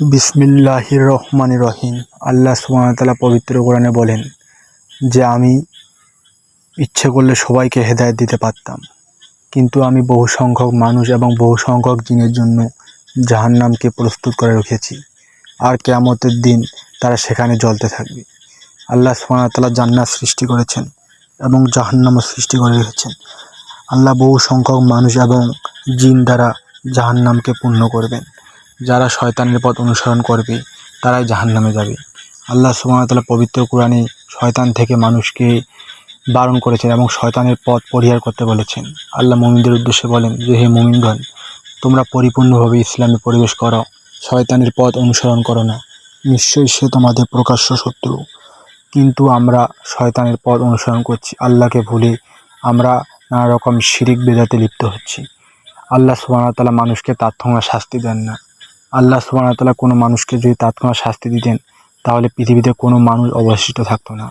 বিসমিল্লাহির রহমান রহিম। আল্লাহ সুবাহতাল্লাহ পবিত্র কোরআনে বলেন, যে আমি ইচ্ছে করলে সবাইকে হেদায়েত দিতে পারতাম, কিন্তু আমি বহু সংখ্যক মানুষ এবং বহু সংখ্যক জিনের জন্য জাহান্নামকে প্রস্তুত করে রেখেছি। আর কেয়ামতের দিন তারা সেখানে জ্বলতে থাকবে। আল্লাহ সুবাহতাল্লাহ জান্নাত সৃষ্টি করেছেন এবং জাহান্নামও সৃষ্টি করে রেখেছেন। আল্লাহ বহু সংখ্যক মানুষ এবং জিন দ্বারা জাহান্নামকে পূর্ণ করবেন। যারা শয়তানের পথ অনুসরণ করবে, তারাই জাহান্নামে যাবে। আল্লাহ সুবাহতাল্লাহ পবিত্র কোরআনে শয়তান থেকে মানুষকে বারণ করেছেন এবং শয়তানের পথ পরিহার করতে বলেছেন। আল্লাহ মুমিনদের উদ্দেশ্যে বলেন, যে হে মুমিনগণ, তোমরা পরিপূর্ণভাবে ইসলামে পরিবেশ করো, শয়তানের পথ অনুসরণ করো না। নিশ্চয়ই সে তোমাদের প্রকাশ্য শত্রু। কিন্তু আমরা শয়তানের পথ অনুসরণ করছি। আল্লাহকে ভুলে আমরা নানা রকম শিরিক বেদাতে লিপ্ত হচ্ছি। আল্লাহ সুবাহতাল্লাহ মানুষকে তাৎক্ষণিক শাস্তি দেন না। আল্লাহ সুবাহতাল্লাহ কোনো মানুষকে যদি তাৎক্ষণিক শাস্তি দিতেন, তাহলে পৃথিবীতে কোনো মানুষ অবশিষ্ট থাকতো না।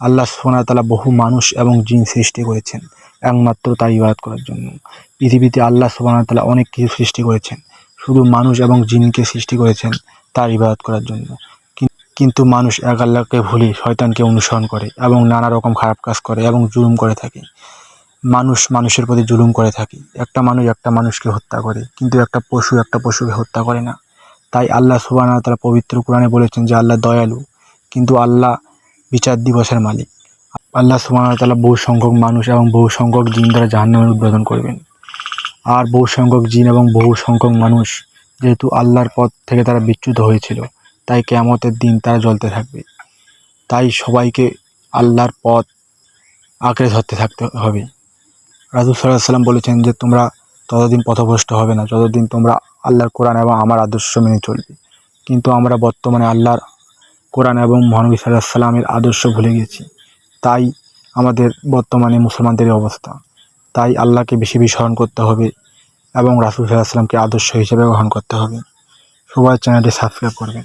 আল্লাহ সুবাহতাল্লাহ বহু মানুষ এবং জিন সৃষ্টি করেছেন, একমাত্র তার ইবাদত করার জন্য। পৃথিবীতে আল্লাহ সুবাহতাল্লাহ অনেক কিছু সৃষ্টি করেছেন, শুধু মানুষ এবং জিনকে সৃষ্টি করেছেন তার ইবাদত করার জন্য। কিন- কিন্তু মানুষ এক আল্লাহকে ভুলে শয়তানকে অনুসরণ করে এবং নানা রকম খারাপ কাজ করে এবং জুলুম করে থাকে। মানুষ মানুষের প্রতি জুলুম করে থাকে। একটা মানুষ একটা মানুষকে হত্যা করে, কিন্তু একটা পশু একটা পশুকে হত্যা করে না। তাই আল্লাহ সুবাহ তারা পবিত্র কোরআনে বলেছেন যে, আল্লাহ দয়ালু, কিন্তু আল্লাহ বিচার দিবসের মালিক। আল্লাহ সুবাহ তালা বহু সংখ্যক মানুষ এবং বহু সংখ্যক জিন দ্বারা জাহান্নামের উদ্বোধন করবেন। আর বহু সংখ্যক জিন এবং বহু সংখ্যক মানুষ যেহেতু আল্লাহর পথ থেকে তারা বিচ্যুত হয়েছিল, তাই কেয়ামতের দিন তারা জ্বলতে থাকবে। তাই সবাইকে আল্লাহর পথ আঁকড়ে ধরতে থাকতে হবে। রাজুল সাল্লাহ সাল্লাম বলেছেন যে তোমরা ততদিন পথভ্রষ্ট হবে না, যতদিন তোমরা আল্লাহর কোরআন এবং আমার আদর্শ মেনে চলবে। কিন্তু আমরা বর্তমানে আল্লাহর কোরআন এবং মহানবী সাল্লাহ সাল্লামের আদর্শ ভুলে গেছি। তাই আমাদের বর্তমানে মুসলমানদের অবস্থা। তাই আল্লাহকে বেশি বেশি স্মরণ করতে হবে এবং রাসুল সাল্লাহ সাল্লামকে আদর্শ হিসেবে গ্রহণ করতে হবে। সবাই চ্যানেলটি সাবস্ক্রাইব করবেন।